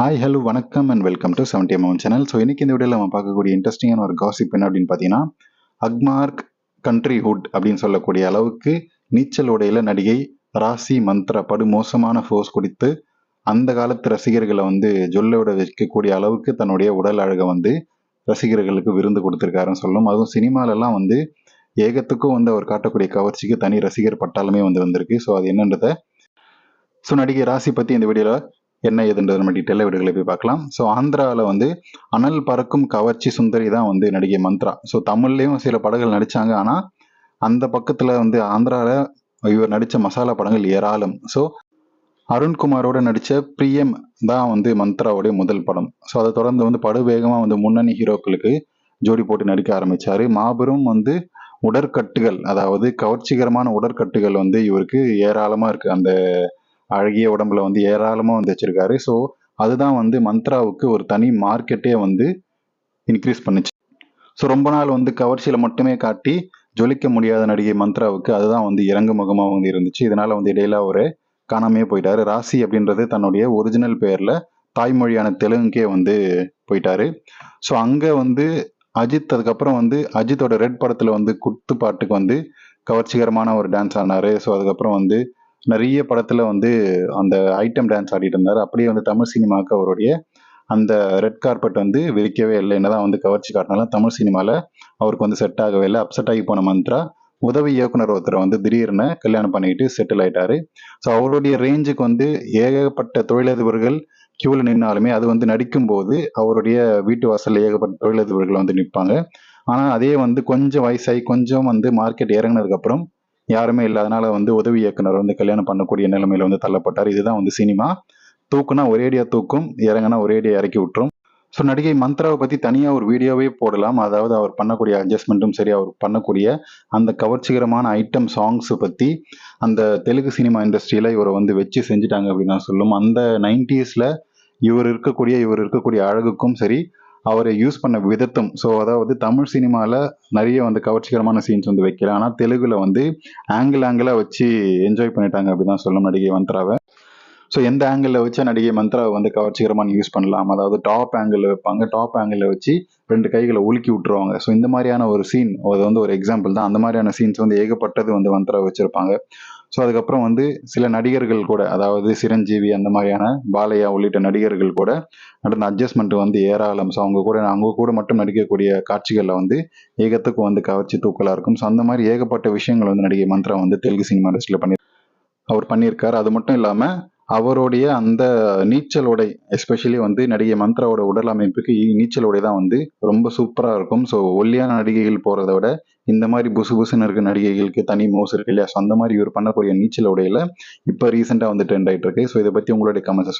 Hi hello வணக்கம் and welcome to seventy MM channel so இன்னைக்கு இந்த வீடியோவில் நம்ம பார்க்கக்கூடிய இன்ட்ரெஸ்டிங்கான ஒரு காசிப் என்ன அப்படின்னு பார்த்தீங்கன்னா அக்மார்க் கண்ட்ரி ஹுட் அப்படின்னு சொல்லக்கூடிய அளவுக்கு நீச்சல் உடையில நடிகை ராசி மந்த்ரா படு மோசமான ஃபோர்ஸ் கொடுத்து அந்த காலத்து ரசிகர்களை வந்து ஜொல்லோட வைக்கக்கூடிய அளவுக்கு தன்னுடைய உடல் அழகை வந்து ரசிகர்களுக்கு விருந்து கொடுத்துருக்காருன்னு சொல்லும். அதுவும் சினிமாலெல்லாம் வந்து ஏகத்துக்கும் வந்து அவர் காட்டக்கூடிய கவர்ச்சிக்கு தனி ரசிகர் பட்டாலுமே வந்து வந்திருக்கு. ஸோ அது என்னன்றத ஸோ நடிகை ராசி பற்றி இந்த வீடியோவில் என்ன ஏதுன்றது நம்ம டீட்டெயிலாக வீடுகளை போய் பார்க்கலாம். ஸோ ஆந்திராவில் வந்து அனல் பறக்கும் கவர்ச்சி சுந்தரி தான் வந்து நடிகை மந்த்ரா. ஸோ தமிழ்லேயும் சில படங்கள் நடித்தாங்க ஆனால் அந்த பக்கத்தில் வந்து ஆந்திராவில் இவர் நடித்த மசாலா படங்கள் ஏராளம். ஸோ அருண்குமாரோட நடித்த பிரியம் தான் வந்து மந்த்ராவுடைய முதல் படம். ஸோ அதை தொடர்ந்து வந்து படுவேகமாக வந்து முன்னணி ஹீரோக்களுக்கு ஜோடி போட்டு நடிக்க ஆரம்பித்தார் மாபெரும் வந்து உடற்கட்டுகள் அதாவது கவர்ச்சிகரமான உடற்கட்டுகள் வந்து இவருக்கு ஏராளமாக இருக்குது அந்த அழகிய உடம்புல வந்து ஏராளமாக வந்து வச்சிருக்காரு. ஸோ அதுதான் வந்து மந்த்ராவுக்கு ஒரு தனி மார்க்கெட்டே வந்து இன்க்ரீஸ் பண்ணுச்சு. ஸோ ரொம்ப நாள் வந்து கவர்ச்சியில் மட்டுமே காட்டி ஜொலிக்க முடியாத நடிகை மந்த்ராவுக்கு அதுதான் வந்து இறங்கு முகமாக வந்து இருந்துச்சு. இதனால வந்து இடையில அவர் காணாமே போயிட்டாரு. ராசி அப்படின்றது தன்னுடைய ஒரிஜினல் பேரில் தாய்மொழியான தெலுங்குக்கே வந்து போயிட்டாரு. ஸோ அங்கே வந்து அஜித் அதுக்கப்புறம் வந்து அஜித்தோட ரெட் படத்தில் வந்து குத்து பாட்டுக்கு வந்து கவர்ச்சிகரமான ஒரு டான்ஸ் ஆனார். ஸோ அதுக்கப்புறம் வந்து நிறைய படத்தில் வந்து அந்த ஐட்டம் டான்ஸ் ஆடிட்டு இருந்தார். அப்படியே வந்து தமிழ் சினிமாவுக்கு அவருடைய அந்த ரெட் கார்பெட் வந்து விரிக்கவே இல்லை. என்னதான் வந்து கவர்ச்சி காட்டினாலும் தமிழ் சினிமாவில் அவருக்கு வந்து செட் ஆகவே இல்லை. அப்செட் ஆகி போன மந்த்ரா உதவி இயக்குனர் ஒருத்தரை வந்து திடீர்னு கல்யாணம் பண்ணிக்கிட்டு செட்டில் ஆயிட்டாரு. ஸோ அவருடைய ரேஞ்சுக்கு வந்து ஏகப்பட்ட தொழிலதிபர்கள் கியூவில் நின்னாலுமே அது வந்து நடிக்கும்போது அவருடைய வீட்டு வாசலில் ஏகப்பட்ட தொழிலதிபர்கள் வந்து நிற்பாங்க ஆனால் அதே வந்து கொஞ்சம் வயசாகி கொஞ்சம் வந்து மார்க்கெட் இறங்கினதுக்கப்புறம் யாருமே இல்லாதனால வந்து உதவி இயக்குனர் வந்து கல்யாணம் பண்ணக்கூடிய நிலைமையில வந்து தள்ளப்பட்டார். இதுதான் வந்து சினிமா. தூக்குனா ஒரேடியா தூக்கும் இறங்கினா ஒரேடியா இறக்கி விட்டுரும். ஸோ நடிகை மந்த்ராவை பற்றி தனியாக ஒரு வீடியோவே போடலாம். அதாவது அவர் பண்ணக்கூடிய அட்ஜஸ்ட்மெண்ட்டும் சரி அவர் பண்ணக்கூடிய அந்த கவர்ச்சிகரமான ஐட்டம் சாங்ஸை பற்றி அந்த தெலுங்கு சினிமா இண்டஸ்ட்ரியில் இவரை வந்து வச்சு செஞ்சுட்டாங்க அப்படின்னு நான் சொல்லும். அந்த நைன்டிஸில் இவர் இருக்கக்கூடிய இவர் இருக்கக்கூடிய அழகுக்கும் சரி அவரை யூஸ் பண்ண விதத்தும். ஸோ அதாவது தமிழ் சினிமாவில் நிறைய வந்து கவர்ச்சிகரமான சீன்ஸ் வந்து வைக்கல. ஆனால் தெலுங்குல வந்து ஆங்கிள் ஆங்கிளாக வச்சு என்ஜாய் பண்ணிட்டாங்க அப்படிதான் சொல்லும் நடிகை மந்த்ராவை. ஸோ எந்த ஆங்கிளில் வச்சா நடிகை மந்த்ராவை வந்து கவர்ச்சிகரமான யூஸ் பண்ணலாம்? அதாவது டாப் ஆங்கிளில் வைப்பாங்க. டாப் ஆங்கிளில் வச்சு ரெண்டு கைகளை உலுக்கி விட்டுருவாங்க. ஸோ இந்த மாதிரியான ஒரு சீன் அது வந்து ஒரு எக்ஸாம்பிள் தான். அந்த மாதிரியான சீன்ஸ் வந்து ஏகப்பட்டது வந்து மந்த்ரா வச்சுருப்பாங்க. ஸோ அதுக்கப்புறம் வந்து சில நடிகர்கள் கூட அதாவது சிரஞ்சீவி அந்த மாதிரியான பாலையா உள்ளிட்ட நடிகர்கள் கூட நடந்த அட்ஜஸ்ட்மெண்ட் வந்து ஏராளம். ஸோ அவங்க கூட அவங்க கூட மட்டும் நடிக்கக்கூடிய காட்சிகளில் வந்து ஏகத்துக்கும் வந்து கவர்ச்சி தூக்கலாக இருக்கும். ஸோ அந்த மாதிரி ஏகப்பட்ட விஷயங்கள் வந்து நடிகை மந்த்ரா வந்து தெலுங்கு சினிமா இண்டஸ்ட்ரியில் பண்ணி அவர் பண்ணியிருக்காரு. அது மட்டும் இல்லாமல் அவருடைய அந்த நீச்சல் உடை எஸ்பெஷலி வந்து நடிகை மந்த்ராவோட உடல் அமைப்புக்கு நீச்சல் உடை தான் வந்து ரொம்ப சூப்பராக இருக்கும். ஸோ ஒல்லியான நடிகைகள் போகிறத விட இந்த மாதிரி புசு புசுன்னு இருக்க நடிகைகளுக்கு தனி மோஸ் இருக்கு இல்லையா? ஸோ அந்த மாதிரி இவர் பண்ணக்கூடிய நீச்சல் உடையில இப்போ ரீசெண்டாக வந்து ட்ரெண்ட் ஆகிட்டு இருக்கு. ஸோ இதை பற்றி உங்களுடைய கமெண்ட்ஸ்